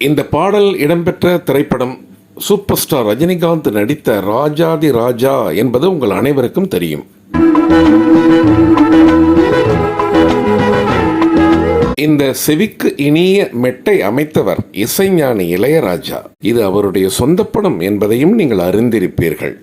இந்த பாடல் இடம்பெற்ற திரைப்படம் சூப்பர் ஸ்டார் ரஜினிகாந்த் நடித்த ராஜாதி ராஜா என்பது உங்கள் அனைவருக்கும் தெரியும். இந்த செவிக்கு இனிய மெட்டை அமைத்தவர் இசைஞானி இளையராஜா. இது அவருடைய சொந்த படம் என்பதையும் நீங்கள் அறிந்திருப்பீர்கள்.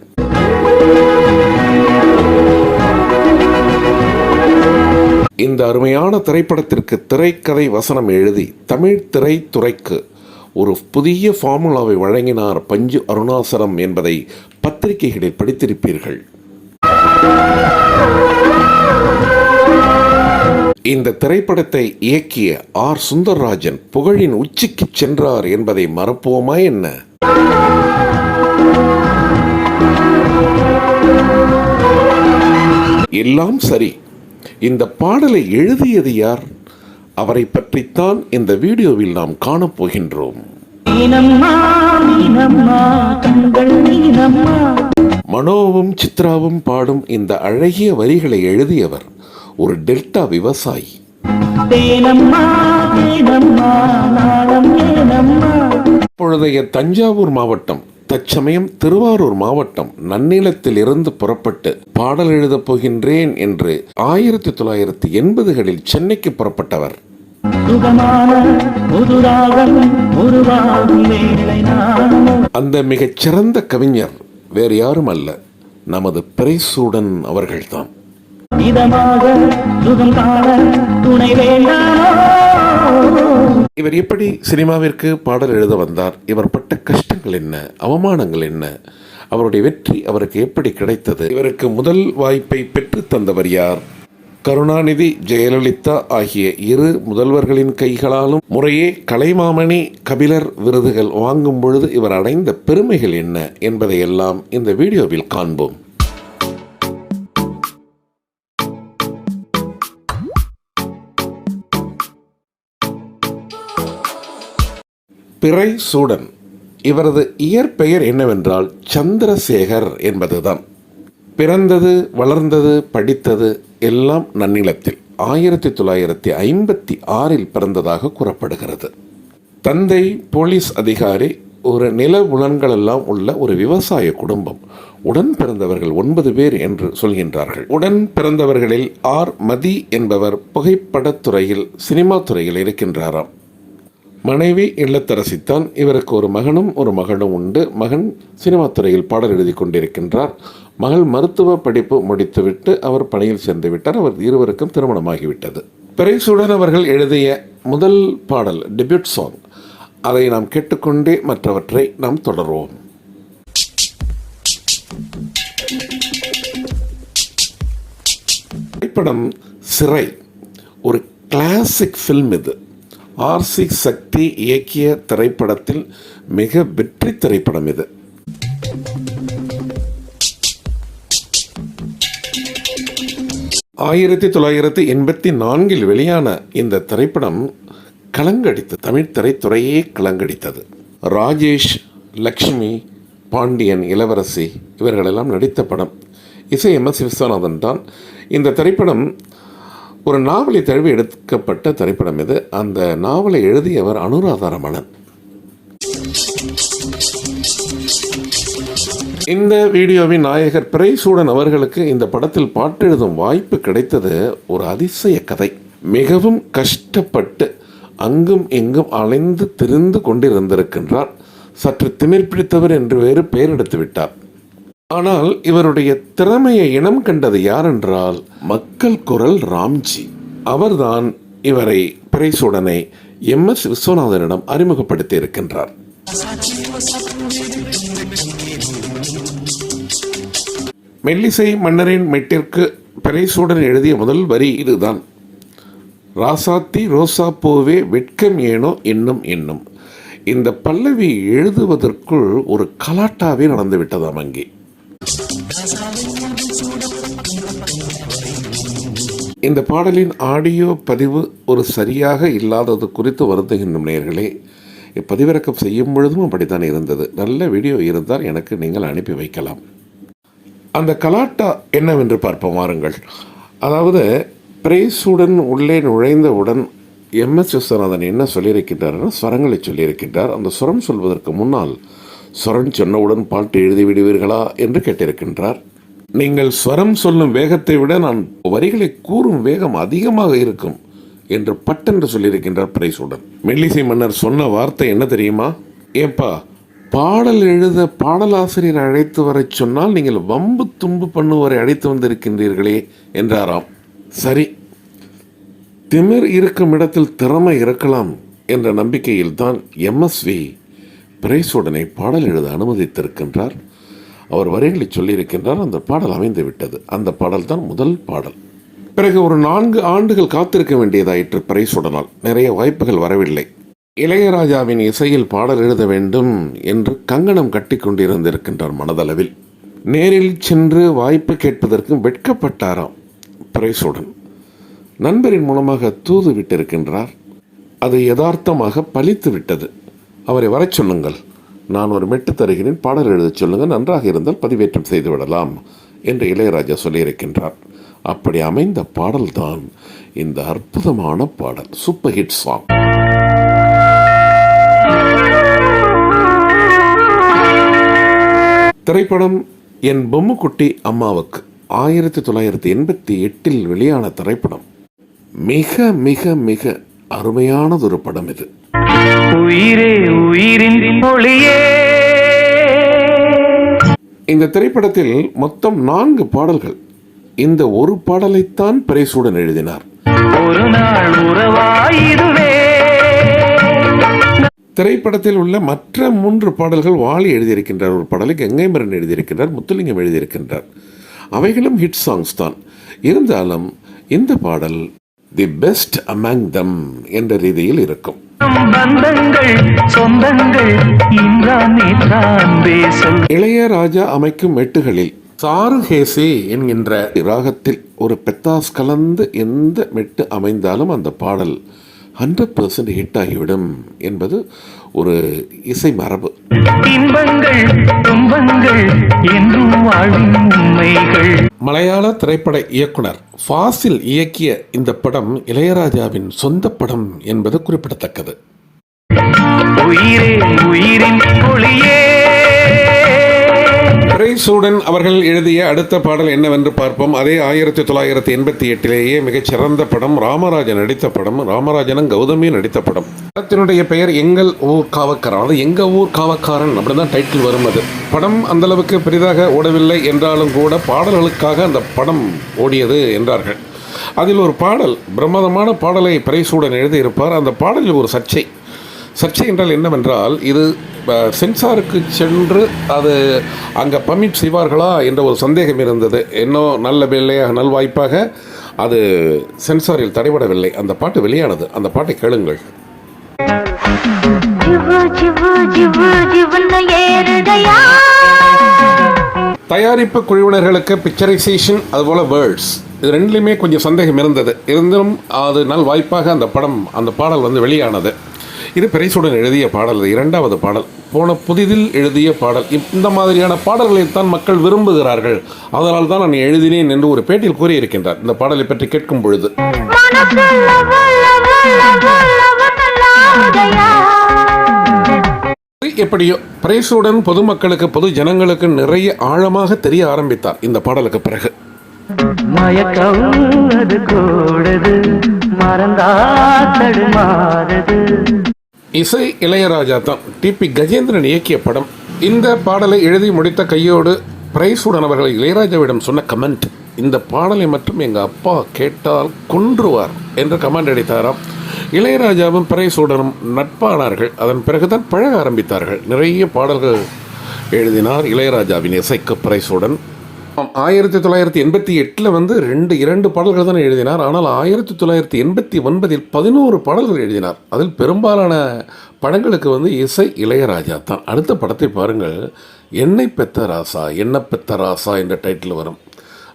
இந்த அருமையான திரைப்படத்திற்கு திரைக்கதை வசனம் எழுதி தமிழ் திரைத்துறைக்கு ஒரு புதிய ஃபார்முலாவை வழங்கினார் பஞ்சு அருணாசலம் என்பதை பத்திரிகைகளில் படித்திருப்பீர்கள். இந்த திரைப்படத்தை இயக்கிய ஆர். சுந்தர்ராஜன் புகழின் உச்சிக்கு சென்றார் என்பதை மறப்போமா என்ன? எல்லாம் சரி. இந்த பாடலை எழுதியது யார்? அவரை பற்றித்தான் இந்த வீடியோவில் நாம் காணப்போகின்றோம் மனோவும் சித்ராவும் பாடும் இந்த அழகிய வரிகளை எழுதியவர் ஒரு டெல்டா விவசாயி. இப்பொழுதைய தஞ்சாவூர் மாவட்டம் தற்சமயம் திருவாரூர் மாவட்டம் நன்னிலத்தில் இருந்து புறப்பட்டு பாடல் எழுதப் போகின்றேன் என்று ஆயிரத்தி தொள்ளாயிரத்தி எண்பதுகளில் சென்னைக்கு புறப்பட்டவர். அந்த மிகச் சிறந்த கவிஞர் வேறு யாரும் அல்ல நமது பிரைசூடன் அவர்கள்தான். இதமாக சுகம் காண துணை வேண்டாமோ இவர் எப்படி சினிமாவிற்கு பாடல் எழுத வந்தார்? இவர் பட்ட கஷ்டங்கள் என்ன? அவமானங்கள் என்ன? அவருடைய வெற்றி அவருக்கு எப்படி கிடைத்தது? இவருக்கு முதல் வாய்ப்பை பெற்று தந்தவர் யார்? கருணாநிதி ஜெயலலிதா ஆகிய இரு முதல்வர்களின் கைகளாலும் முறையே கலைமாமணி கபிலர் விருதுகள் வாங்கும் பொழுது இவர் அடைந்த பெருமைகள் என்ன என்பதையெல்லாம் இந்த வீடியோவில் காண்போம். பிறை சூடன். இவரது இயற்பெயர் என்னவென்றால் சந்திரசேகர் என்பதுதான். பிறந்தது வளர்ந்தது படித்தது எல்லாம் நன்னிலத்தில் ஆயிரத்தி தொள்ளாயிரத்தி ஐம்பத்தி ஆறில் பிறந்ததாக கூறப்படுகிறது. தந்தை போலீஸ் அதிகாரி ஒரு நில உலன்களெல்லாம் உள்ள ஒரு விவசாய குடும்பம். உடன் பிறந்தவர்கள் ஒன்பது பேர் என்று சொல்கின்றார்கள். உடன் பிறந்தவர்களில் ஆர். மதி என்பவர் புகைப்படத்துறையில் சினிமா துறையில் இருக்கின்றாராம். மனைவி இல்லத்தரசித்தான். இவருக்கு ஒரு மகனும் ஒரு மகளும் உண்டு. மகன் சினிமா துறையில் பாடல் எழுதி கொண்டிருக்கின்றார். மகள் மருத்துவ படிப்பு முடித்துவிட்டு அவர் பணியில் சென்று விட்டார். அவர் இருவருக்கும் திருமணமாகிவிட்டது. பிறைசூடன் அவர்கள் எழுதிய முதல் பாடல் டெபியூட் சாங் அதை நாம் கேட்டுக்கொண்டே மற்றவற்றை நாம் தொடர்வோம். திரைப்படம் சிறை. ஒரு கிளாசிக் ஃபில்ம் இது. ஆர்சி சக்தி இயக்கிய திரைப்படத்தில் மிக வெற்றி திரைப்படம் இது. ஆயிரத்தி தொள்ளாயிரத்தி எண்பத்தி நான்கில் வெளியான இந்த திரைப்படம் கலங்கடித்து தமிழ் திரைத்துறையே கலங்கடித்தது. ராஜேஷ் லக்ஷ்மி பாண்டியன் இளவரசி இவர்களெல்லாம் நடித்த படம். இசை எம் எஸ் விஸ்வநாதன் தான். இந்த திரைப்படம் ஒரு நாவலை தழுவி எடுக்கப்பட்ட திரைப்படம் இது. அந்த நாவலை எழுதியவர் அனுராதா ரமணன் இந்த வீடியோவின் நாயகர் பிரைசூடன் அவர்களுக்கு இந்த படத்தில் பாட்டெழுதும் வாய்ப்பு கிடைத்தது ஒரு அதிசய கதை. மிகவும் கஷ்டப்பட்டு அங்கும் இங்கும் அலைந்து திரிந்து கொண்டிருந்திருக்கின்றார். சற்று திமிர் பிடித்தவர் என்று வேறு பெயர் எடுத்து விட்டார் ஆனால் இவருடைய திறமையை இனம் கண்டது யாரென்றால் மக்கள் குரல் ராம்ஜி. அவர்தான் இவரை பிரைசூடனை எம் எஸ் விஸ்வநாதனிடம் அறிமுகப்படுத்தி இருக்கின்றார் மெல்லிசை மன்னரின் மெட்டிற்கு பிரைசூடன் எழுதிய முதல் வரி இதுதான். ராசாத்தி ரோசா பூவே வெட்கம் ஏனோ இன்னும் இன்னும். இந்த பல்லவி எழுதுவதற்குள் ஒரு கலாட்டாவே நடந்துவிட்டதாம் அங்கே. இந்த பாடலின் ஆடியோ பதிவு ஒரு சரியாக இல்லாதது குறித்து வருந்துகின்ற நேர்களே. பதிவிறக்கம் செய்யும் பொழுதும் அப்படித்தான் இருந்தது. நல்ல வீடியோ இருந்தால் எனக்கு நீங்கள் அனுப்பி வைக்கலாம். அந்த கலாட்டா என்னவென்று பார்ப்போம் வாருங்கள். அதாவது பிரேஸுடன் உள்ளே நுழைந்தவுடன் எம் எஸ் விஸ்வநாதன் என்ன சொல்லியிருக்கின்றார்னா ஸ்வரங்களை சொல்லியிருக்கின்றார். அந்த ஸ்வரம் சொல்வதற்கு முன்னால் ஸ்வரம் சொன்னவுடன் பாட்டு எழுதி விடுவீர்களா என்று கேட்டிருக்கின்றார். நீங்கள் ஸ்வரம் சொல்லும் வேகத்தை விட நான் வரிகளை கூறும் வேகம் அதிகமாக இருக்கும் என்று பட்டென்று சொல்லியிருக்கின்றார் பிரைசுடன். மெல்லிசை மன்னர் சொன்ன வார்த்தை என்ன தெரியுமா? ஏப்பா பாடல் எழுத பாடலாசிரியர் அழைத்து வரச் சொன்னால் நீங்கள் வம்பு தும்பு பண்ணுவரை அழைத்து வந்திருக்கின்றீர்களே என்றாராம். சரி திமிர் இருக்கும் இடத்தில் திறமை இருக்கலாம் என்ற நம்பிக்கையில் தான் எம்எஸ்வி பிரேசுடனை பாடல் எழுத அனுமதித்திருக்கின்றார். அவர் வரிகளை சொல்லியிருக்கின்றார் அந்த பாடல் அமைந்து விட்டது அந்த பாடல் தான் முதல் பாடல். பிறகு ஒரு நான்கு ஆண்டுகள் காத்திருக்க வேண்டியதாயிற்று பிரைசுடனால். நிறைய வாய்ப்புகள் வரவில்லை. இளையராஜாவின் இசையில் பாடல் எழுத வேண்டும் என்று கங்கணம் கட்டி கொண்டிருந்திருக்கின்றார் மனதளவில். நேரில் சென்று வாய்ப்பு கேட்பதற்கும் வெட்கப்பட்டாராம் பிரைசுடன். நண்பரின் மூலமாக தூது விட்டிருக்கின்றார். அது யதார்த்தமாக பலித்து விட்டது அவரை வரச் சொல்லுங்கள். நான் ஒரு மெட்டு தருகிறேன் பாடல் எழுதச் சொல்லுங்கள் நன்றாக இருந்தால் பதிவேற்றம் செய்துவிடலாம் என்று இளையராஜா சொல்லியிருக்கின்றார். அப்படி அமைந்த பாடல்தான் இந்த அற்புதமான பாடல் சூப்பர் ஹிட் சாங். திரைப்படம் என் பொம்முக்குட்டி அம்மாவுக்கு ஆயிரத்தி தொள்ளாயிரத்தி எண்பத்தி எட்டில் வெளியான திரைப்படம். மிக மிக மிக அருமையானதொரு படம் இது. உயிரே உயிரின் மொழியே. இந்த திரைப்படத்தில் மொத்தம் நான்கு பாடல்கள். இந்த ஒரு பாடலைத்தான் பிரைசுடன் எழுதினார். ஒரு நாள் உறவாயிருவே திரைப்படத்தில் உள்ள மற்ற மூன்று பாடல்கள் வாலி எழுதியிருக்கின்றார். ஒரு பாடலை கங்கைமரன் எழுதியிருக்கின்றார் முத்துலிங்கம் எழுதியிருக்கின்றார். அவைகளும் ஹிட் சாங்ஸ் தான். இருந்தாலும் இந்த பாடல் தி பெஸ்ட் அமங் தம் என்ற ரீதியில் இருக்கும். பந்தங்கள் சொந்தங்கள் இன்றான் நேற்றான் பேசல். இளையராஜா அமைக்கும் மெட்டுகளில் சாரு ஹேசி என்கின்ற ராகத்தில் ஒரு பெத்தாஸ் கலந்து எந்த மெட்டு அமைந்தாலும் அந்த பாடல் ஹண்ட்ரட் பர்சன்ட் ஹிட் ஆகிவிடும் என்பது ஒரு இசை மரபு. இன்பங்கள் துன்பங்கள் என்றும் வாழும் உண்மைகள். மலையாள திரைப்பட இயக்குனர் ஃபாசில் இயக்கிய இந்த படம் இளையராஜாவின் சொந்த படம் என்பது குறிப்பிடத்தக்கது. பிரைசூடன் அவர்கள் எழுதிய அடுத்த பாடல் என்னவென்று பார்ப்போம். அதே ஆயிரத்தி தொள்ளாயிரத்தி எண்பத்தி எட்டிலேயே மிகச்சிறந்த படம் ராமராஜன் நடித்த படம் ராமராஜனும் கௌதமியும் நடித்த படம். படத்தினுடைய பெயர் எங்கள் ஊர் காவக்காரன். அதாவது எங்க ஊர் காவக்காரன் அப்படிதான் டைட்டில் வரும் அது. படம் அந்த அளவுக்கு பெரிதாக ஓடவில்லை என்றாலும் கூட பாடல்களுக்காக அந்த படம் ஓடியது என்றார்கள். அதில் ஒரு பாடல் பிரமாதமான பாடலை பிரைசூடன் எழுதியிருப்பார். அந்த பாடலில் ஒரு சர்ச்சை. சர்ச்சை என்றால் என்னவென்றால் இது சென்சாருக்கு சென்று அது அங்கே பமிட் செய்வார்களா என்ற ஒரு சந்தேகம் இருந்தது. இன்னும் நல்ல வேலையாக நல்வாய்ப்பாக அது சென்சாரில் தடைபடவில்லை. அந்த பாட்டு வெளியானது. அந்த பாட்டை கேளுங்கள். தயாரிப்பு குழுவினர்களுக்கு பிக்சரைசேஷன் அதுபோல் வேர்ட்ஸ் இது ரெண்டுலையுமே கொஞ்சம் சந்தேகம் இருந்தது. இருந்தும் அது நல் வாய்ப்பாக அந்த படம் அந்த பாடல் வந்து வெளியானது. இது பிரைசுடன் எழுதிய பாடல். இது இரண்டாவது பாடல். போன புதிதில் எழுதிய பாடல். இந்த மாதிரியான பாடல்களைத்தான் மக்கள் விரும்புகிறார்கள். அதனால் தான் நான் எழுதினேன் என்று ஒரு பேட்டியில் கூறியிருக்கின்றார். இந்த பாடலை பற்றி கேட்கும் பொழுது. எப்படியோ பிரைசுடன் பொதுமக்களுக்கு பொது ஜனங்களுக்கு நிறைய ஆழமாக தெரிய ஆரம்பித்தார் இந்த பாடலுக்கு பிறகு. மயக்கம் அது கூடது மறந்தா தடுமாறுது. இசை இளையராஜா தான் டிபி கஜேந்திரன் இயக்கிய படம். இந்த பாடலை எழுதி முடித்த கையோடு பிரைசுடன் அவர்கள் இளையராஜாவிடம் சொன்ன கமெண்ட். இந்த பாடலை மட்டும் எங்கள் அப்பா கேட்டால் கொன்றுவார் என்று கமாண்ட் அடித்தாராம். இளையராஜாவும் பிரைசுடனும் நட்பானார்கள். அதன் பிறகுதான் பழக ஆரம்பித்தார்கள். நிறைய பாடல்கள் எழுதினார் இளையராஜாவின் இசைக்கு பிரைசுடன் ஆயிரத்தி தொள்ளாயிரத்தி எண்பத்தி எட்டில் வந்து ரெண்டு இரண்டு பாடல்கள் தான் எழுதினார். ஆனால் ஆயிரத்தி தொள்ளாயிரத்தி எண்பத்தி ஒன்பதில் பதினோரு பாடல்கள் எழுதினார். அதில் பெரும்பாலான படங்களுக்கு வந்து இசை இளையராஜா தான். அடுத்த படத்தை பாருங்கள். என்னை பெத்த ராசா என்ன பெத்த ராசா என்ற டைட்டில் வரும்.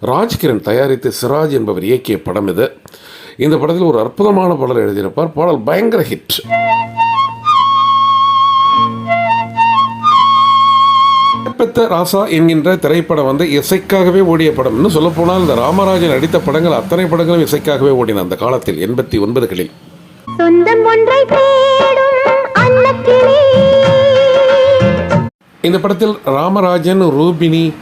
ராஜ்கிரண் தயாரித்து சிராஜ் என்பவர் இயக்கிய படம் இது. இந்த படத்தில் ஒரு அற்புதமான பாடல் எழுதியிருப்பார். பாடல் பயங்கர ஹிட் பெத்த ராசா என்கின்ற திரைப்படம் வந்து இசைக்காகவே ஓடிய படம். இன்னும் சொல்லப்போனால் இந்த ராமராஜன் நடித்த படங்கள் அத்தனை படங்களும் இசைக்காகவே ஓடின அந்த காலத்தில் எண்பத்தி ஒன்பதுகளில். இந்த படத்தில் ராமராஜன் ரூபினி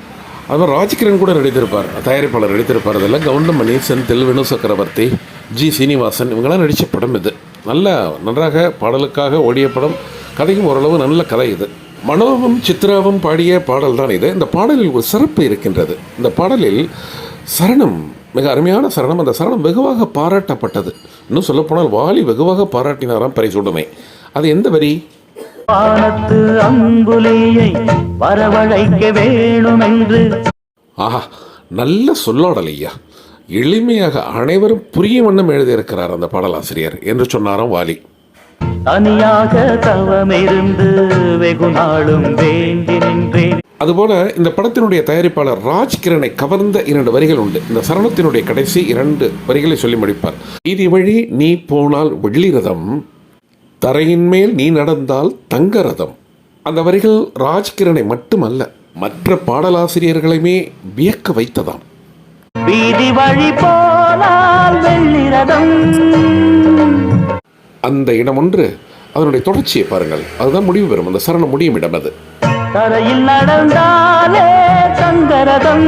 அவர் ராஜ்கிரண் கூட நடித்திருப்பார் தயாரிப்பாளர் நடித்திருப்பார் அதெல்லாம் கவுண்டமணி செந்தில் வினு சக்கரவர்த்தி ஜி. சீனிவாசன் இவங்களாம் நடித்த படம் இது. நல்ல நன்றாக பாடலுக்காக ஓடிய படம். கதையும் ஓரளவு நல்ல கதை இது. மனோவும் சித்ராவும் பாடிய பாடல் தான் இது. இந்த பாடலில் ஒரு சிறப்பு இருக்கின்றது. இந்த பாடலில் சரணம் மிக அருமையான சரணம். அந்த சரணம் வெகுவாக பாராட்டப்பட்டது. இன்னும் சொல்லப்போனால் வாலி வெகுவாக பாராட்டினாராம் பரிசுடுமை. அது எந்த வரி? வானத்து அம்புலியை வரவழைக்க வேணுமென்று. ஆஹா நல்ல சொல்லாடல் ஐயா. எளிமையாக அனைவரும் புரியும் வண்ணம் எழுதியிருக்கிறார் அந்த பாடலாசிரியர் என்று சொன்னாராம் வாலி. தனியாக தவமிருந்து வெகு நாளும் வேண்டி நின்றேன். அதுபோல இந்த படத்தினுடைய தயாரிப்பாளர் ராஜ்கிரனை கவர்ந்த இரண்டு வரிகள் உண்டு. இந்த சரணத்தினுடைய கடைசி இரண்டு வரிகளை சொல்லி முடிப்பார். இது வழி நீ போனால் வெள்ளி ரதம் தரையின் மேல் நீ நடந்தால் தங்க ரதம் அந்த வரிகள் ராஜ்கிரனை மட்டுமல்ல மற்ற பாடலாசிரியர்களையுமே வியக்க வைத்ததாம். வீதி வழி போனால் வெள்ளிரதம். அந்த இடம் ஒன்று அதனுடைய தொடர்ச்சியை பாருங்கள். அதுதான் முடிவு பெறும். அந்த சரணம் முடியும் இடம் அது. தரையில் நடந்தாலே தங்கரதம்.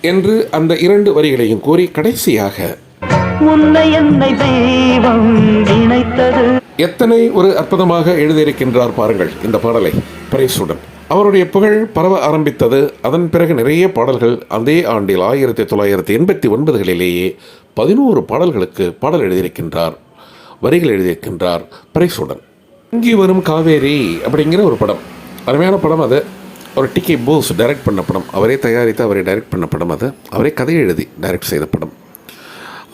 என்று அந்த இரண்டு வரிகளையும் கூறி கடைசியாக உன்னை என்னை தெய்வம் இணைத்தது எத்தனை ஒரு அற்புதமாக எழுதியிருக்கின்றார் பாருங்கள் இந்த பாடலை. பிரேசுடன். அவருடைய புகழ் பரவ ஆரம்பித்தது அதன் பிறகு நிறைய பாடல்கள் அதே ஆண்டில் ஆயிரத்தி தொள்ளாயிரத்தி எண்பத்தி ஒன்பதுகளிலேயே பதினோரு பாடல்களுக்கு பாடல் எழுதியிருக்கின்றார் வரிகள் எழுதியிருக்கின்றார் பிரேசுடன். இங்கி வரும் காவேரி அப்படிங்கிற ஒரு படம். அருமையான படம் அது. ஒரு டிகே போஸ் டைரக்ட் பண்ண படம். அவரே தயாரித்து அவரே டைரக்ட் பண்ண படம் அது. அவரே கதை எழுதி டைரக்ட் செய்த படம்.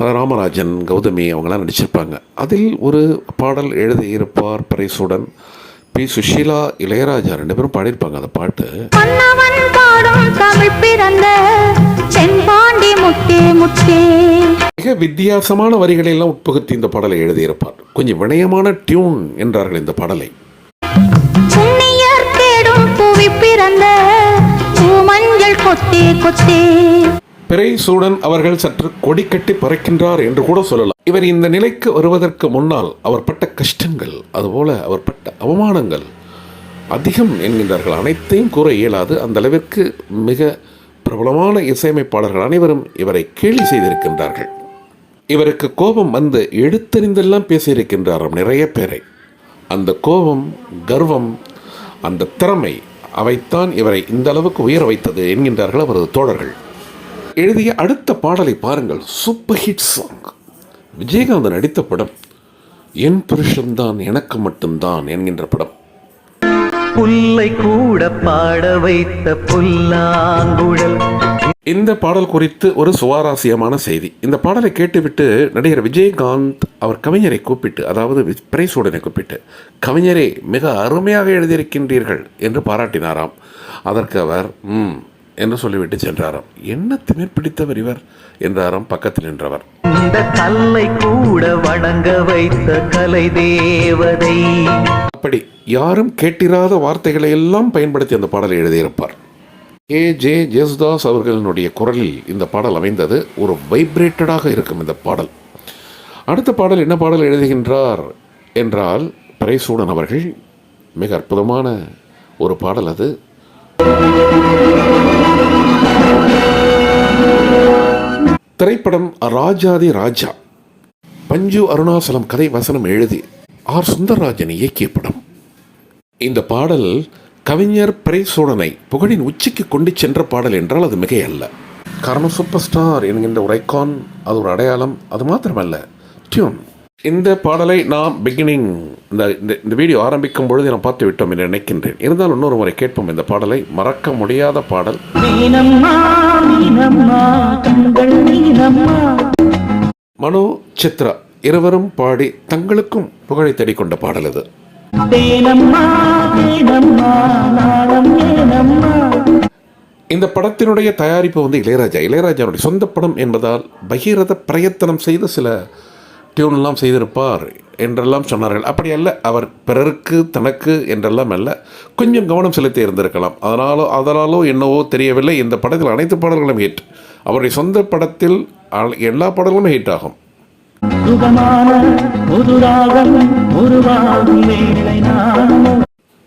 ராமராஜன் கௌதமி அவங்களாம் நடிச்சிருப்பாங்க. அதில் ஒரு பாடல் எழுதியிருப்பார் பரைசுடன். பி. சுஷீலா இளையராஜா ரெண்டு பேரும் பாடியிருப்பாங்க அந்த பாட்டு. மிக வித்தியாசமான வரிகளை எல்லாம் உட்புகுத்தி இந்த பாடலை எழுதியிருப்பார். கொஞ்சம் வினயமான டியூன் என்றார்கள் இந்த பாடலை. கொத்தே கொத்தே. பிறை அவர்கள் சற்று கொடிக்கட்டி பறக்கின்றார் என்று கூட சொல்லலாம். இவர் இந்த நிலைக்கு வருவதற்கு முன்னால் அவர் பட்ட கஷ்டங்கள் அதுபோல அவர் பட்ட அவமானங்கள் அதிகம் என்கின்றார்கள். அனைத்தையும் கூற இயலாது. அந்த அளவிற்கு மிக பிரபலமான இசையமைப்பாளர்கள் அனைவரும் இவரை கேலி செய்திருக்கின்றார்கள். இவருக்கு கோபம் வந்து எடுத்தறிந்தெல்லாம் பேசியிருக்கின்றாராம் நிறைய பேரை. அந்த கோபம் கர்வம் அந்த திறமை அவைத்தான் இவரை இந்த அளவுக்கு உயர வைத்தது என்கின்றார்கள் அவரது தோழர்கள். எழுதிய அடுத்த பாடலை பாருங்கள். சூப்பர் ஹிட் சாங் விஜயகாந்த் நடித்த படம் என் புருஷன்தான் எனக்கு மட்டும்தான் என்கின்ற படம். புல்லை கூட பாட வைத்த புல்லாங்குழல். இந்த பாடல் குறித்து ஒரு சுவாரஸ்யமான செய்தி. இந்த பாடலை கேட்டுவிட்டு நடிகர் விஜயகாந்த் அவர் கவிஞரை கூப்பிட்டு அதாவது பிரைசூடனை கூப்பிட்டு கவிஞரே மிக அருமையாக எழுதியிருக்கின்றீர்கள் என்று பாராட்டினாராம். அதற்கு அவர் என்று சொல்லிவிட்டு சென்றாராம். என்ன திமிர் பிடித்தவர் இவர்? என்றாராம் பக்கத்தில் நின்றவர். இந்த கல்லை கூட வணங்க வைத்த கலை தேவதை. அப்படி யாரும் கேட்டிராத வார்த்தைகளை எல்லாம் பயன்படுத்தி அந்த பாடலை எழுதியிருப்பார். A J. ஜேசுதாஸ் அவர்களினுடைய குரலில் இந்த பாடல் அமைந்தது. ஒரு வைப்ரேட்டடாக இருக்கும் இந்த பாடல். அடுத்த பாடல் என்ன பாடல் எழுதுகின்றார் என்றால் பிரைசூடன் அவர்கள் மிக அற்புதமான ஒரு பாடல் அது. திரைப்படம் ராஜாதி ராஜா. பஞ்சு அருணாசலம் கதை வசனம் எழுதி ஆர். சுந்தரராஜன் இயக்கிய படம். இந்த பாடல் கவிஞர் பிரைசோடனை புகழின் உச்சிக்கு கொண்டு சென்ற பாடல் என்றால் அது மிகையல்ல. காரணம் சூப்பர் ஸ்டார் என்கின்ற ஒரு ஐகான் அது ஒரு அடையாளம். அது மாத்திரமல்ல. டியூன் இந்த பாடலை நாம் பிகினிங் இந்த இந்த- வீடியோ ஆரம்பிக்கும் பொழுது நான் பார்த்து விட்டோம் என்று நினைக்கின்றேன். இருந்தாலும் இன்னொரு முறை கேட்போம் இந்த பாடலை. மறக்க முடியாத பாடல். மனோ சித்ரா இருவரும் பாடி தங்களுக்கும் புகழை தேடிக்கொண்ட பாடல் இது. இந்த படத்தினுடைய தயாரிப்பு வந்து இளையராஜா. இளையராஜாவுடைய சொந்த படம் என்பதால் பகீரத பிரயத்தனம் செய்து சில டியூன்லாம் செய்திருப்பார் என்றெல்லாம் சொன்னார்கள். அப்படி அல்ல அவர் பிறருக்கு தனக்கு என்றெல்லாம் அல்ல கொஞ்சம் கவனம் செலுத்தி இருந்திருக்கலாம். அதனாலோ அதனாலோ என்னவோ தெரியவில்லை. இந்த படத்தில் அனைத்து பாடல்களும் ஹிட் அவருடைய சொந்த படத்தில் எல்லா பாடல்களும் ஹிட் ஆகும்.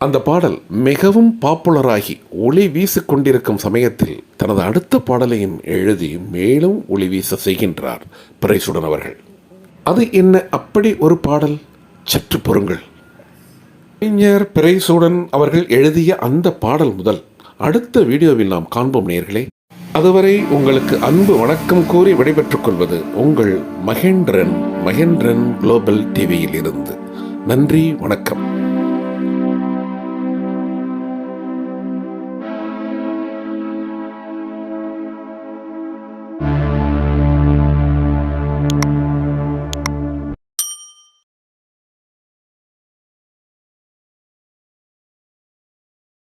அந்த பாடல் மிகவும் பாப்புலராகி ஒளி வீசிக் கொண்டிருக்கும் சமயத்தில் தனது அடுத்த பாடலையும் எழுதி மேலும் ஒளி வீச செய்கின்றார் பிரைசுடன் அவர்கள். அது என்ன அப்படி ஒரு பாடல்? சற்று பொறுங்கள். கவிஞர் பிரைசூடன் அவர்கள் எழுதிய அந்த பாடல் முதல் அடுத்த வீடியோவில் நாம் காண்போம் நேர்களே அதுவரை உங்களுக்கு அன்பு வணக்கம் கூறி விடைபெற்றுக் கொள்வது உங்கள் மகேந்திரன் மகேந்திரன் குளோபல் டிவியில் இருந்து. நன்றி வணக்கம்.